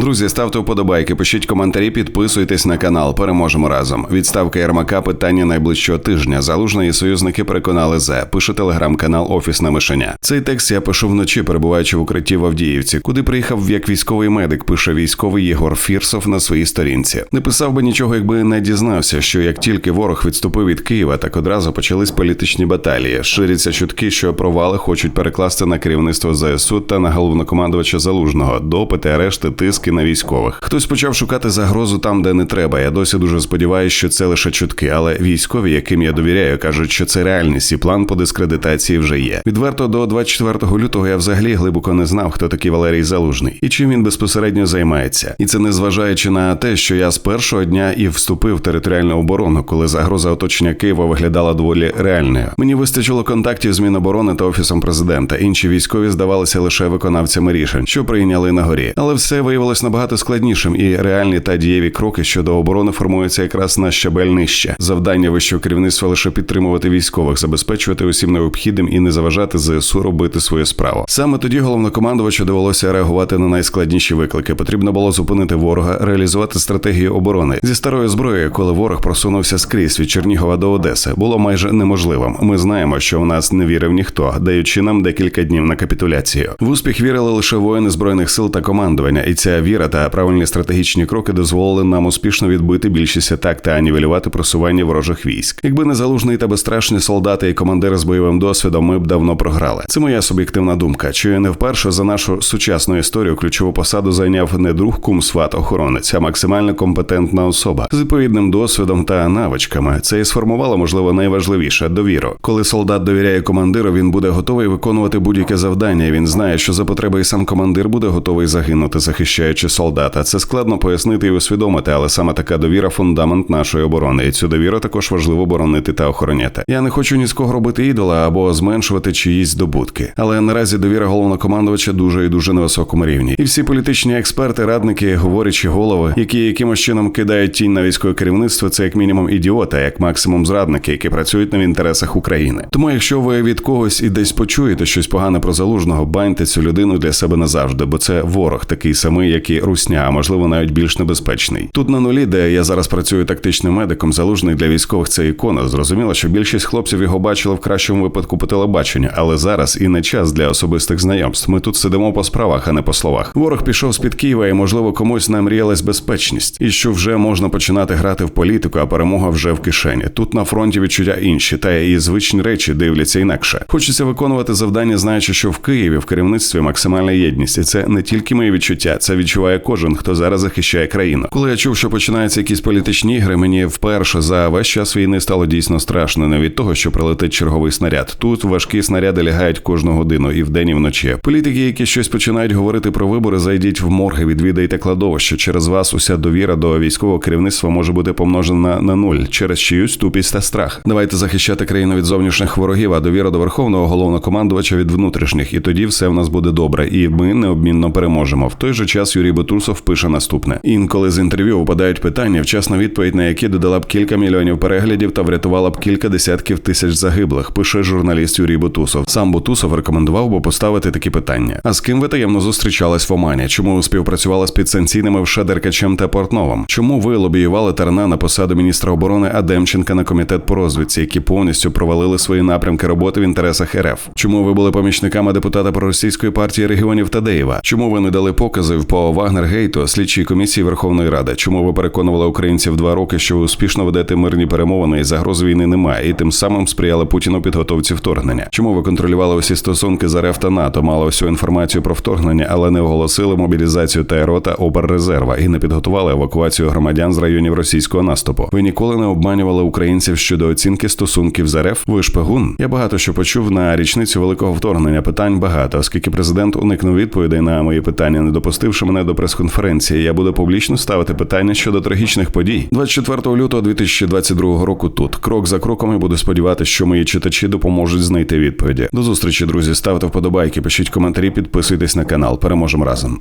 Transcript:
Друзі, ставте вподобайки, пишіть коментарі, підписуйтесь на канал. Переможемо разом. Відставка Єрмака питання найближчого тижня. Залужний і союзники переконали зе. Пише телеграм-канал Офісне мишеня. Цей текст я пишу вночі, перебуваючи в укритті в Авдіївці, куди приїхав як військовий медик. Пише військовий Єгор Фірсов на своїй сторінці. Не писав би нічого, якби не дізнався, що як тільки ворог відступив від Києва, так одразу почались політичні баталії. Ширяться чутки, що провали хочуть перекласти на керівництво ЗСУ та на головнокомандувача Залужного, допити, арешти, тиски на військових. Хтось почав шукати загрозу там, де не треба. Я досі дуже сподіваюся, що це лише чутки, але військові, яким я довіряю, кажуть, що це реальність і план по дискредитації вже є. Відверто до 24 лютого я взагалі глибоко не знав, хто такий Валерій Залужний і чим він безпосередньо займається. І це не зважаючи на те, що я з першого дня і вступив в територіальну оборону, коли загроза оточення Києва виглядала доволі реальною. Мені вистачило контактів з Міноборони та офісом президента. Інші військові здавалися лише виконавцями рішень, що прийняли на горі. Але все виявилось набагато складнішим, і реальні та дієві кроки щодо оборони формуються якраз на щабель нижче. Завдання вищого керівництва лише підтримувати військових, забезпечувати усім необхідним і не заважати ЗСУ робити свою справу. Саме тоді головнокомандувачу довелося реагувати на найскладніші виклики. Потрібно було зупинити ворога, реалізувати стратегію оборони зі старою зброєю, коли ворог просунувся скрізь від Чернігова до Одеси, було майже неможливим. Ми знаємо, що в нас не вірив ніхто, даючи нам декілька днів на капітуляцію. В успіх вірили лише воїни збройних сил та командування, і ця віра та правильні стратегічні кроки дозволили нам успішно відбити більшість атак та нівелювати просування ворожих військ. Якби не залужний та безстрашні солдати і командири з бойовим досвідом, ми б давно програли. Це моя суб'єктивна думка. Чи не вперше за нашу сучасну історію ключову посаду зайняв не друг кум сват охоронець, а максимально компетентна особа з відповідним досвідом та навичками. Це і сформувало, можливо, найважливіше довіру. Коли солдат довіряє командиру, він буде готовий виконувати будь-яке завдання. Він знає, що за потреби і сам командир буде готовий загинути, захищаючи солдата. Це складно пояснити і усвідомити, але саме така довіра фундамент нашої оборони. І цю довіру також важливо боронити та охороняти. Я не хочу ні з кого робити ідола або зменшувати чиїсь здобутки. Але наразі довіра головнокомандувача дуже і дуже на високому рівні. І всі політичні експерти, радники, говорячі голови, які якимось чином кидають тінь на військове керівництво, це як мінімум ідіота, як максимум зрадники, які працюють не в інтересах України. Тому, якщо ви від когось і десь почуєте щось погане про залужного, баньте цю людину для себе назавжди, бо це ворог такий самий, як і русня, а можливо навіть більш небезпечний. Тут на нулі, де я зараз працюю тактичним медиком, залужний для військових це ікона. Зрозуміло, що більшість хлопців його бачили в кращому випадку по телебаченню, але зараз і не час для особистих знайомств. Ми тут сидимо по справах, а не по словах. Ворог пішов з під Києва, і можливо комусь намріялась безпечність, і що вже можна починати грати в політику, а перемога вже в кишені. Тут на фронті відчуття інші, та і звичні речі дивляться інакше. Хочеться виконувати завдання, знаючи, що в Києві в керівництві максимальна єдність, і це не тільки мої відчуття, це відчуває кожен, хто зараз захищає країну. Коли я чув, що починаються якісь політичні ігри, мені вперше за весь час війни стало дійсно страшно. Не від того, що прилетить черговий снаряд. Тут важкі снаряди лягають кожну годину і вдень, і вночі. Політики, які щось починають говорити про вибори, зайдіть в морги, відвідайте кладовище. Через вас уся довіра до військового керівництва може бути помножена на нуль через чиюсь тупість та страх. Давайте захищати країну від зовнішніх ворогів, а довіра до верховного головнокомандувача від внутрішніх. І тоді все в нас буде добре, і ми необмінно переможемо. В той же час Юрій Бутусов пише наступне: інколи з інтерв'ю випадають питання, вчасна відповідь на які додала б кілька мільйонів переглядів та врятувала б кілька десятків тисяч загиблих. Пише журналіст Юрій Бутусов. Сам Бутусов рекомендував би поставити такі питання. А з ким ви таємно зустрічались в Омані? Чому ви співпрацювали з підсанкційними в Деркачем та Портновим? Чому ви лобіювали Тарна на посаду міністра оборони, а Демченка на комітет по розвідці, які повністю провалили свої напрямки роботи в інтересах РФ? Чому ви були помічниками депутата проросійської партії регіонів Тадеєва? Чому ви не дали показів по Вагнергейту слідчій комісії Верховної Ради? Чому ви переконували українців два роки, що ви успішно ведете мирні перемовини і загроз війни немає, і тим самим сприяли Путіну підготовці вторгнення? Чому ви контролювали усі стосунки з РФ та НАТО, мали всю інформацію про вторгнення, але не оголосили мобілізацію ТРО та Оберрезерва і не підготували евакуацію громадян з районів російського наступу? Ви ніколи не обманювали українців щодо оцінки стосунків з РФ? Ви шпигун? Я багато що почув на річницю великого вторгнення. Питань багато, оскільки президент уникнув відповідей на мої питання, не допустивши мене до прес-конференції. Я буду публічно ставити питання щодо трагічних подій 24 лютого 2022 року. Тут крок за кроком я буду сподіватися, що мої читачі допоможуть знайти відповіді. До зустрічі, друзі. Ставте вподобайки, пишіть коментарі, підписуйтесь на канал. Переможемо разом.